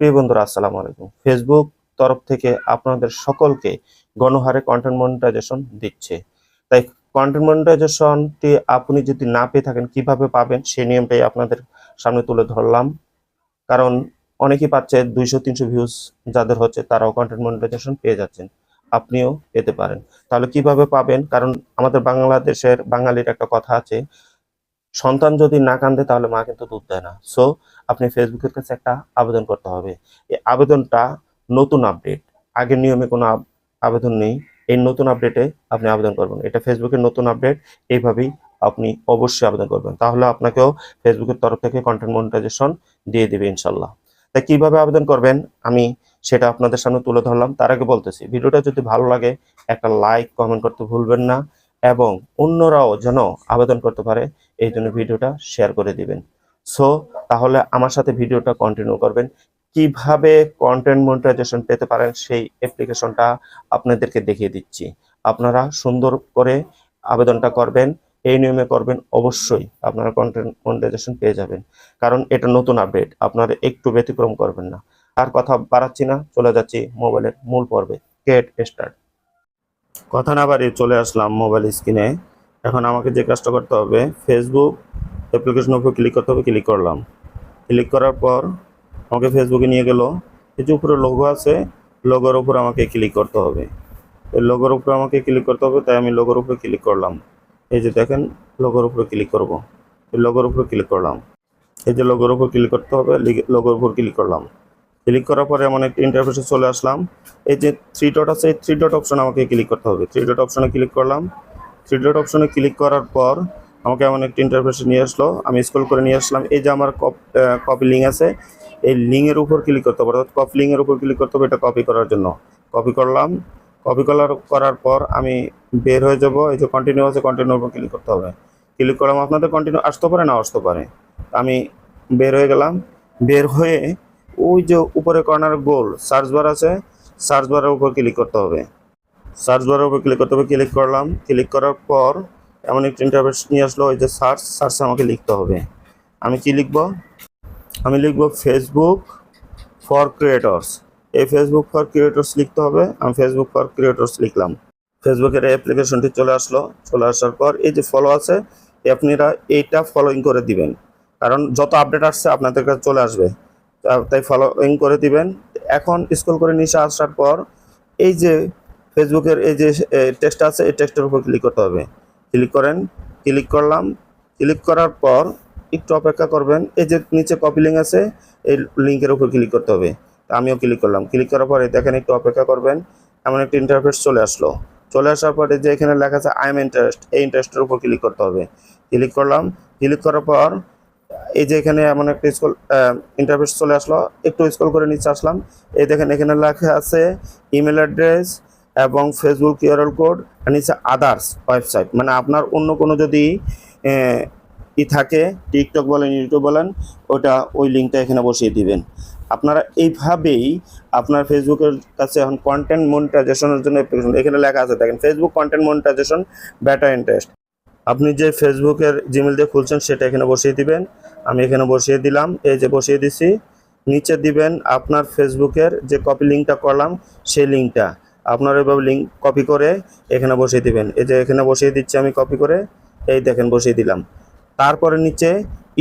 প্রিয় বন্ধুরা, আসসালামু আলাইকুম। ফেসবুক তরফ থেকে আপনাদের সকলকে গণহারে কন্টেন্ট মনিটাইজেশন দিচ্ছে। তাই কন্টেন্ট মনিটাইজেশনটি আপনি যদি না পেয়ে থাকেন, কীভাবে পাবেন সেই নিয়মটাই আপনাদের সামনে তুলে ধরলাম। কারণ অনেকেই পাচ্ছে দুইশো, তিনশো ভিউজ যাদের হচ্ছে, তারাও কন্টেন্ট মনিটাইজেশন পেয়ে যাচ্ছেন। আপনিও পেতে পারেন। তাহলে কীভাবে পাবেন? কারণ আমাদের বাংলাদেশের বাঙালির একটা কথা আছে সন্তান যদি না কান্দে, তাহলে মা কিন্তু দুধ দেয় না। সো আপনি ফেসবুকের কাছে একটা আবেদন করতে হবে। এই আবেদনটা নতুন আপডেট। আগের নিয়মে কোনো আবেদন নেই। এই নতুন আপডেটে আপনি আবেদন করবেন। এটা ফেসবুকের নতুন আপডেট। এইভাবেই আপনি অবশ্যই আবেদন করবেন। তাহলে আপনাকেও ফেসবুকের তরফ থেকে কন্টেন্ট মনিটাইজেশন দিয়ে দেবে ইনশাল্লাহ তাই কীভাবে আবেদন করবেন? আমি সেটা আপনাদের সামনে তুলে ধরলাম। তার আগে বলতেছি, ভিডিওটা যদি ভালো লাগে, একটা লাইক কমেন্ট করতে ভুলবেন না। এবং অন্যরাও যেন আবেদন করতে পারে, এই জন্য ভিডিওটা শেয়ার করে দিবেন। সো তাহলে আমার সাথে ভিডিওটা কন্টিনিউ করবেন। কীভাবে কন্টেন্ট মনিটাইজেশন পেতে পারেন সেই অ্যাপ্লিকেশনটা আপনাদেরকে দেখিয়ে দিচ্ছি। আপনারা সুন্দর করে আবেদনটা করবেন, এই নিয়মে করবেন, অবশ্যই আপনারা কন্টেন্ট মনিটাইজেশন পেয়ে যাবেন। কারণ এটা নতুন আপডেট আপনারা একটু ব্যতিক্রম করবেন না। আর কথা বাড়াচ্ছি না, চলে যাচ্ছি মোবাইলের মূল পর্বে। গেট স্টার্ট কথা না বাড়িয়ে চলে আসলাম মোবাইল স্ক্রিনে এখন আমাকে যে কাজটা করতে হবে ফেসবুক অ্যাপ্লিকেশনের উপর ক্লিক করতে হবে ক্লিক করলাম। ক্লিক করার পর আমাকে ফেসবুকে নিয়ে গেল। এই যে উপরে লোগো আছে লোগোর উপর আমাকে ক্লিক করতে হবে। এই লোগোর উপর আমাকে ক্লিক করতে হবে, তাই আমি লোগোর উপরে ক্লিক করলাম। এই যে দেখেন লোগোর উপরে ক্লিক করব। এই লোগোর উপরে ক্লিক করলাম। এই যে লোগোর উপর ক্লিক করতে হবে লোগোর উপর ক্লিক করলাম। ক্লিক করার পরে এমন একটা ইন্টারফেসে চলে আসলাম। এই যে থ্রি ডট আছে, এই থ্রি ডট অপশন আমাকে ক্লিক করতে হবে। থ্রি ডট অপশনে ক্লিক করলাম। থ্রি ডট অপশনে ক্লিক করার পর আমাকে এমন একটা ইন্টারফেসে নিয়ে আসলো। আমি স্ক্রল করে নিয়ে আসলাম। এই যে আমার কপি লিঙ্ক আছে, এই লিঙ্কের উপর ক্লিক করতে হবে। অর্থাৎ কপি লিঙ্কের উপর ক্লিক করতে হবে, এটা কপি করার জন্য। কপি করলাম। কপি করার করার পর আমি বের হয়ে যাব। এই যে কন্টিনিউ আছে কন্টিনিউর উপর ক্লিক করতে হবে। ক্লিক করলাম। আপনাদের কন্টিনিউ আসতে পারে, না আসতে পারে? আমি বের হয়ে গেলাম। বের হয়ে ওই যে উপরে কর্নার গোল সার্চ বার আছে সার্চ বারের উপর ক্লিক করতে হবে। সার্চ বারের উপর ক্লিক করতে হবে ক্লিক করলাম। ক্লিক করার পর এমন একটা ইন্টারফেস নিয়ে আসলো, ওই যে সার্চ সার্চে আমাকে লিখতে হবে। আমি কি লিখব? আমি লিখব ফেসবুক ফর ক্রিয়েটর্স এই ফেসবুক ফর ক্রিয়েটর্স লিখতে হবে। আমি ফেসবুক ফর ক্রিয়েটর্স লিখলাম। ফেসবুকের অ্যাপ্লিকেশনটি চলে আসলো। চলে আসার পর এই যে ফলো আছে আপনারা এইটা ফলোইং করে দিবেন। কারণ যত আপডেট আসছে, আপনাদের কাছে চলে আসবে। তাই ফলোইং করে দিবেন। এখন স্ক্রল করে নিচে আসার পর এই যে ফেসবুকের এই যে টেক্সট আছে, এই টেক্সটের উপর ক্লিক করতে হবে। ক্লিক করেন ক্লিক করলাম। ক্লিক করার পর একটু অপেক্ষা করবেন। এই যে নিচে কপি লিঙ্ক আছে, এই লিঙ্কের উপর ক্লিক করতে হবে। আমিও ক্লিক করলাম। ক্লিক করার পরে দেখেন একটু অপেক্ষা করবেন। এমন একটা ইন্টারফেস চলে আসলো। চলে আসার পরে যে এখানে লেখা আছে আই এম ইন্টারেস্ট এই ইন্টারেস্টের উপর ক্লিক করতে হবে। ক্লিক করলাম। ক্লিক করার পর এই যে এখানে এমন একটা স্কুল ইন্টারফেস চলে আসলো। একটু স্ক্রল করে নিচে আসলাম। এই দেখেন এখানে লেখা আছে ইমেল অ্যাড্রেস এবং ফেসবুক কিউআর কোড নিচে আদার্স ওয়েবসাইট মানে আপনার অন্য কোনো যদি ই থাকে টিকটক বলেন ইউটিউব বলেন, ওটা ওই লিঙ্কটা এখানে বসিয়ে দিবেন। আপনারা এইভাবেই আপনার ফেসবুকের কাছে এখন কন্টেন্ট মনিটাইজেশনের জন্য এখানে লেখা আছে। দেখেন Facebook content monetization better interest আপনি যে ফেসবুকের জিমেল দিয়ে খুলছেন সেটা এখানে বসিয়ে দিবেন। আমি এখানে বসিয়ে দিলাম, এই যে বসিয়ে দিছি। নিচে দিবেন আপনার ফেসবুকের যে কপি লিঙ্কটা করলাম, সেই লিঙ্কটা। আপনার এভাবে লিঙ্ক কপি করে এখানে বসিয়ে দিবেন। এই যে এখানে বসিয়ে দিচ্ছি আমি কপি করে, এই দেখেন বসিয়ে দিলাম। তারপরে নিচে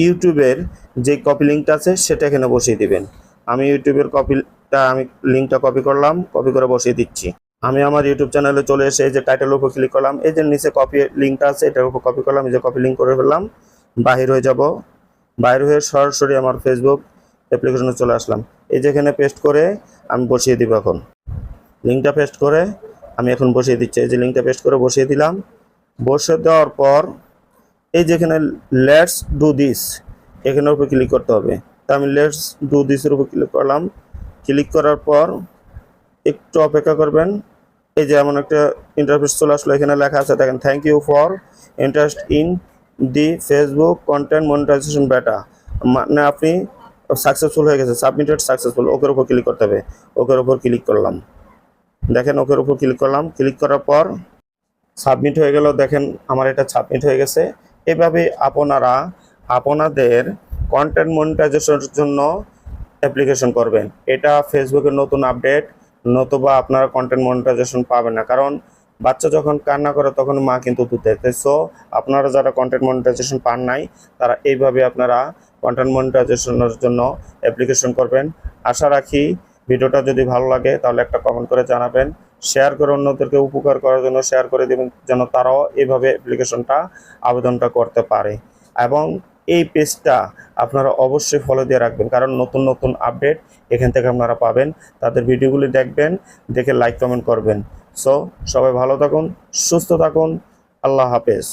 ইউটিউবের যে কপি লিঙ্কটা আছে সেটা এখানে বসিয়ে দিবেন। আমি ইউটিউবের কপিটা আমি লিঙ্কটা কপি করলাম, কপি করে বসিয়ে দিচ্ছি। আমি আমার ইউটিউব চ্যানেলে চলে এসে এই যে টাইটেলের উপর ক্লিক করলাম, এই যে নিচে কপি লিঙ্কটা আছে, এটার উপর কপি করলাম, এই যে কপি লিঙ্ক করে ফেললাম, বাহির হয়ে যাব। বাইরে হয়ে সরাসরি আমার ফেসবুক অ্যাপ্লিকেশনে চলে আসলাম। এই যেখানে পেস্ট করে আমি বসিয়ে দিব এখন। লিঙ্কটা পেস্ট করে আমি এখন বসিয়ে দিচ্ছি। এই যে লিঙ্কটা পেস্ট করে বসিয়ে দিলাম। বসে দেওয়ার পর এই যেখানে লেটস ডু দিস এখানের উপর ক্লিক করতে হবে। তা আমি লেটস ডু দিসের উপর ক্লিক করলাম। ক্লিক করার পর একটু অপেক্ষা করবেন। এই যে এমন একটা ইন্টারফেস চলে আসলো, এখানে লেখা আছে, দেখেন thank you for interest in the Facebook content monetization beta মানে আপনি সাকসেসফুল হয়ে গেছে সাবমিটেড সাকসেসফুল ওকের উপর ক্লিক করতে হবে। ওকের উপর ক্লিক করলাম। দেখেন, ওকের উপর ক্লিক করলাম। ক্লিক করার পর সাবমিট হয়ে গেল। দেখেন, আমার এটা সাবমিট হয়ে গেছে। এভাবে আপনারা আপনাদের কন্টেন্ট মনিটাইজেশনের জন্য অ্যাপ্লিকেশন করবেন। এটা ফেসবুকের নতুন আপডেট নতুবা আপনারা কন্টেন্ট মনিটাইজেশন পাবেন না। কারণ বাচ্চা যখন কান্না করে, তখন মা কিন্তু দুধ দেয়। সো আপনারা যারা কন্টেন্ট মনিটাইজেশন পান নাই, তারা এইভাবে আপনারা কন্টেন্ট মনিটাইজেশনের জন্য অ্যাপ্লিকেশন করবেন। আশা রাখি ভিডিওটা যদি ভালো লাগে, তাহলে একটা কমেন্ট করে জানাবেন। শেয়ার করে অন্যদেরকে উপকার করার জন্য শেয়ার করে দেবেন, যেন তারাও এইভাবে অ্যাপ্লিকেশনটা আবেদনটা করতে পারে। এবং এই পেজটা আপনারা অবশ্যই ফলো দিয়ে রাখবেন। কারণ নতুন নতুন আপডেট এখান থেকে আপনারা পাবেন। তাদের ভিডিওগুলি দেখবেন, দেখে লাইক কমেন্ট করবেন। সো সবাই ভালো থাকুন, সুস্থ থাকুন। আল্লাহ হাফেজ।